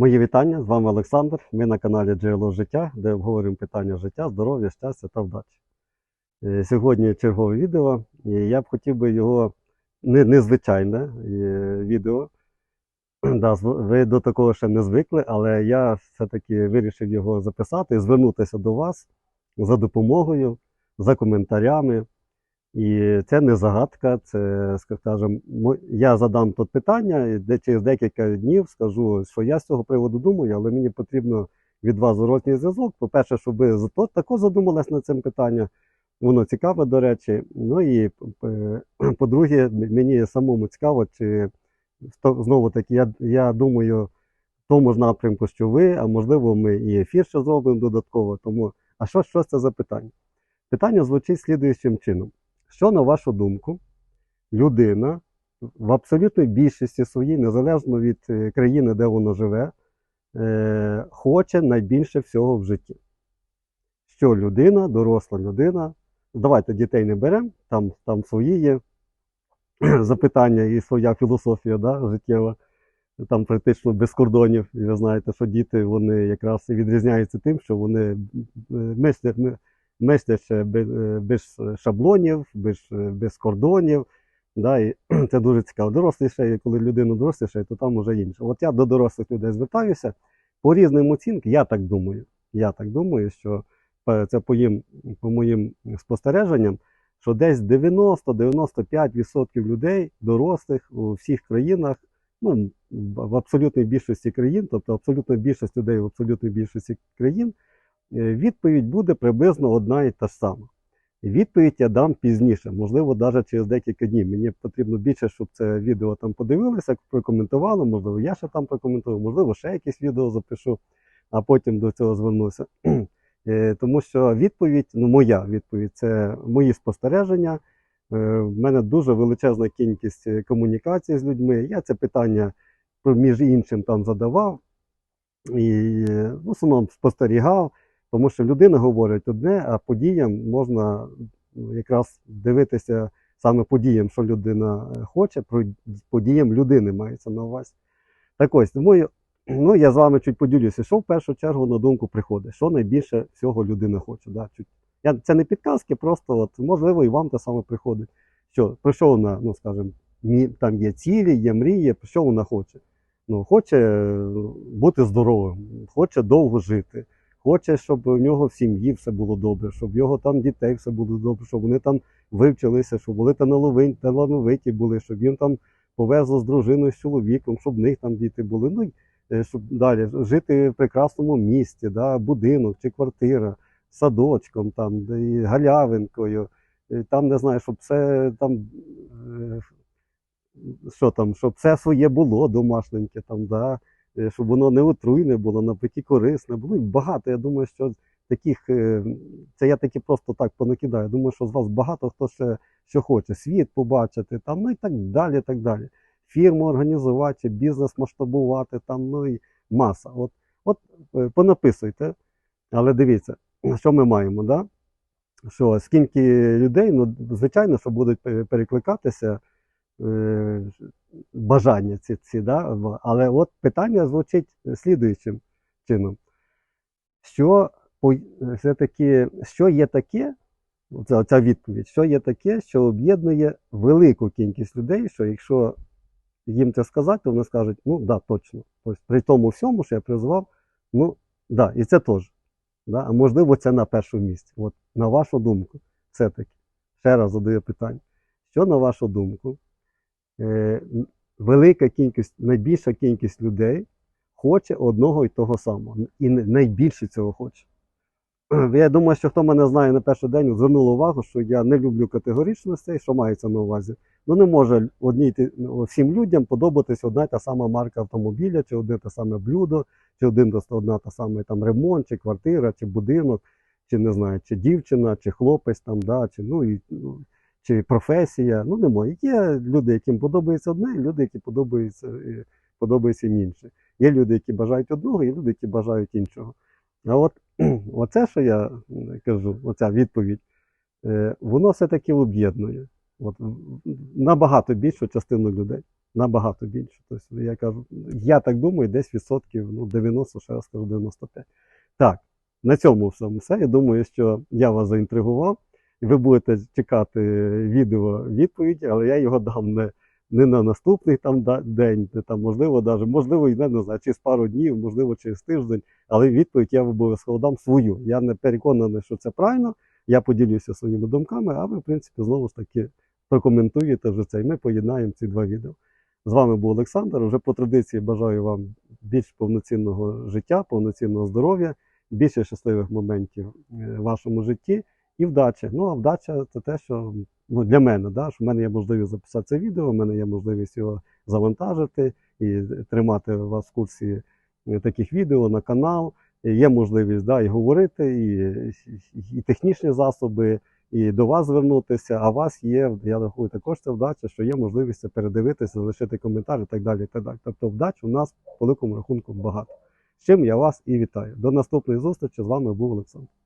Мої вітання, з вами Олександр. Ми на каналі Джерело життя, де обговорюємо питання життя, здоров'я, щастя та вдачі. Е, Сьогодні чергове відео, і я б хотів би його не, незвичайне е, відео. Да, ви до такого ще не звикли, але я все-таки вирішив його записати і звернутися до вас за допомогою, за коментарями. І це не загадка, це, скажімо, я задам тут питання, і де через декілька днів скажу, що я з цього приводу думаю, але мені потрібно від вас зворотній зв'язок. По-перше, щоб ви також задумались над цим питанням. Воно цікаве, до речі. Ну і по-друге, мені самому цікаво, чи знову таки, я, я думаю, в тому ж напрямку, що ви, а можливо, ми і ефір ще зробимо додатково. Тому, а що, що це за питання? Питання звучить слідуючим чином. Що, на вашу думку, людина в абсолютній більшості своїй, незалежно від е, країни, де вона живе, е, хоче найбільше всього в житті? Що людина, доросла людина, давайте дітей не беремо, там, там свої є запитання і своя філософія да, життєва, там практично без кордонів. І ви знаєте, що діти вони якраз і відрізняються тим, що вони мислять, ми- мислять ще без, е, без шаблонів, без, е, без кордонів. Да, і це дуже цікаво. Доросліше, коли людина доросліше, то там вже інше. От я до дорослих людей звертаюся по різним оцінкам, я так думаю. Я так думаю, що е, це по, їм, по моїм спостереженням, що десь 90-95% людей, дорослих у всіх країнах, ну, в абсолютній більшості країн, тобто абсолютна більшість людей в абсолютній більшості країн, е, відповідь буде приблизно одна і та сама. Відповідь я дам пізніше, можливо, навіть через декілька днів. Мені потрібно більше, щоб це відео там подивилися, прокоментували, можливо, я ще там прокоментую, можливо, ще якесь відео запишу, а потім до цього звернуся. Е, Тому що відповідь, ну моя відповідь, це мої спостереження. Е, В мене дуже величезна кількість е, комунікацій з людьми. Я це питання між іншим там задавав і е, в основному спостерігав, тому що людина говорить одне, а подіям можна ну, якраз дивитися саме подіям, що людина е, хоче, подіям людини мається на увазі. Так ось, тому ну, я з вами чуть поділюся, що в першу чергу на думку приходить, що найбільше всього людина хоче. Да? Чуть. Я, це не підказки, просто от, можливо, і вам те саме приходить. Що, про що вона, ну скажімо, там є цілі, є мрії, про що вона хоче? Ну, хоче е, бути здоровим, хоче довго жити, хоче, щоб у нього в сім'ї все було добре, щоб його там дітей все було добре, щоб вони там вивчилися, щоб були талановиті, були, щоб їм там повезло з дружиною, з чоловіком, щоб в них там діти були. Ну, е, щоб далі жити в прекрасному місті, да, будинок чи квартира, садочком, там, галявинкою, е, там не знаю, щоб все там. е, Що там, щоб все своє було домашненьке, там, да, щоб воно не отруйне було, навпаки корисне було. Багато. Я думаю, що таких, е, це я таки просто так понакидаю. Думаю, що з вас багато хто ще що хоче, світ побачити, там, ну і так далі. так далі. Фірму організувати, бізнес масштабувати, там, ну і маса. От, от е, понаписуйте, але дивіться, що ми маємо, да? що скільки людей, ну, звичайно, що будуть перекликатися е, бажання ці, ці да? але от питання звучить слідуючим чином. Що все-таки, що є таке, оця, ця відповідь, що є таке, що об'єднує велику кількість людей, що якщо їм це сказати, вони скажуть, ну да, точно. Тобто, при тому всьому, що я призвав, ну да, і це теж. Да? А можливо, це на першому місці. От, на вашу думку, все-таки, ще раз задаю питання. Що, на вашу думку, е, велика кількість, найбільша кількість людей хоче одного і того самого. І найбільше цього хоче. Я думаю, що хто мене знає на перший день, звернули увагу, що я не люблю категоричностей, що мається на увазі. Ну не може одній всім людям подобатись одна та сама марка автомобіля, чи одне те саме блюдо, чи один та одна та сама там ремонт, чи квартира, чи будинок, чи не знаю, чи дівчина, чи хлопець там, да, чи ну і ну, чи професія. Ну немає. Є люди, яким подобається одне, і люди, які подобаються, е, подобається їм інше. Є люди, які бажають одного, є люди, які бажають іншого. А от оце, що я кажу, оця відповідь, е, воно все-таки об'єднує. От, набагато більшу частину людей. набагато більше. Тобто, я кажу, я так думаю, десь відсотків ну, 90, ще раз кажу, 95. Так, на цьому все. Я думаю, що я вас заінтригував, і ви будете чекати відео відповіді, але я його дам не, не на наступний там день, не там, можливо, даже, можливо, і не, не знаю, через пару днів, можливо, через тиждень, але відповідь я обов'язково дам свою. Я не переконаний, що це правильно. Я поділюся своїми думками, а ви, в принципі, знову ж таки прокоментуєте вже це. І ми поєднаємо ці два відео. З вами був Олександр. Уже по традиції бажаю вам більш повноцінного життя, повноцінного здоров'я, більше щасливих моментів е, в вашому житті і вдачі. Ну а вдача це те, що ну, для мене, да, що в мене є можливість записати це відео, в мене є можливість його завантажити і тримати вас в курсі е, таких відео на канал. Є можливість да, і говорити, і, і, технічні засоби, і до вас звернутися. А вас є, я рахую, також це вдача, що є можливість передивитися, залишити коментар і так далі. І так далі. Тобто вдач у нас по великому рахунку багато. З чим я вас і вітаю. До наступної зустрічі. З вами був Олександр.